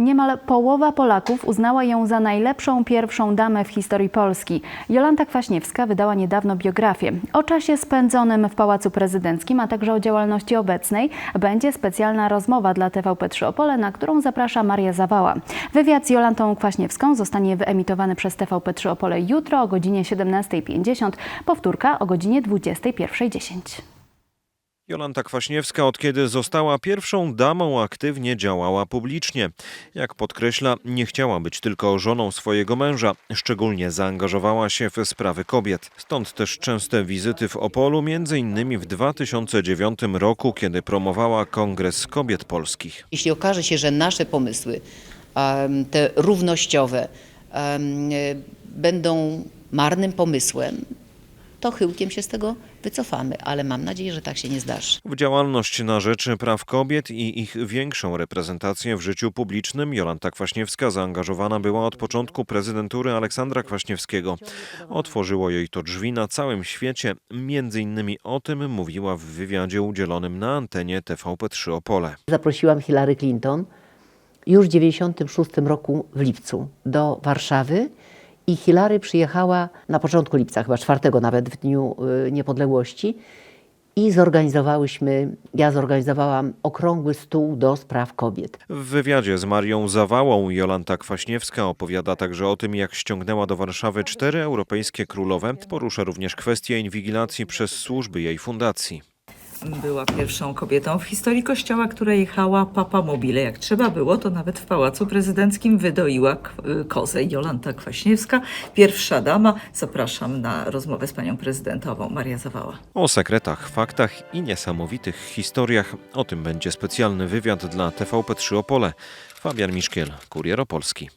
Niemal połowa Polaków uznała ją za najlepszą pierwszą damę w historii Polski. Jolanta Kwaśniewska wydała niedawno biografię. O czasie spędzonym w Pałacu Prezydenckim, a także o działalności obecnej będzie specjalna rozmowa dla TVP3 Opole, na którą zaprasza Maria Zawała. Wywiad z Jolantą Kwaśniewską zostanie wyemitowany przez TVP3 Opole jutro o godzinie 17.50, powtórka o godzinie 21.10. Jolanta Kwaśniewska od kiedy została pierwszą damą aktywnie działała publicznie. Jak podkreśla, nie chciała być tylko żoną swojego męża, szczególnie zaangażowała się w sprawy kobiet. Stąd też częste wizyty w Opolu, między innymi w 2009 roku, kiedy promowała Kongres Kobiet Polskich. Jeśli okaże się, że nasze pomysły, te równościowe, będą marnym pomysłem, to chyłkiem się z tego wycofamy, ale mam nadzieję, że tak się nie zdarzy. W działalność na rzecz praw kobiet i ich większą reprezentację w życiu publicznym Jolanta Kwaśniewska zaangażowana była od początku prezydentury Aleksandra Kwaśniewskiego. Otworzyło jej to drzwi na całym świecie. Między innymi o tym mówiła w wywiadzie udzielonym na antenie TVP3 Opole. Zaprosiłam Hillary Clinton już w 1996 roku w lipcu do Warszawy i Hillary przyjechała na początku lipca, chyba 4 nawet w Dniu y, Niepodległości i zorganizowałyśmy, ja zorganizowałam okrągły stół do spraw kobiet. W wywiadzie z Marią Zawałą Jolanta Kwaśniewska opowiada także o tym, jak ściągnęła do Warszawy cztery europejskie królowe. Porusza również kwestię inwigilacji przez służby jej fundacji. Była pierwszą kobietą w historii kościoła, która jechała papa mobile. Jak trzeba było, to nawet w Pałacu Prezydenckim wydoiła kozę Jolanta Kwaśniewska. Pierwsza dama. Zapraszam na rozmowę z panią prezydentową Maria Zawała. O sekretach, faktach i niesamowitych historiach. O tym będzie specjalny wywiad dla TVP3 Opole. Fabian Miszkiel, Kurier Opolski.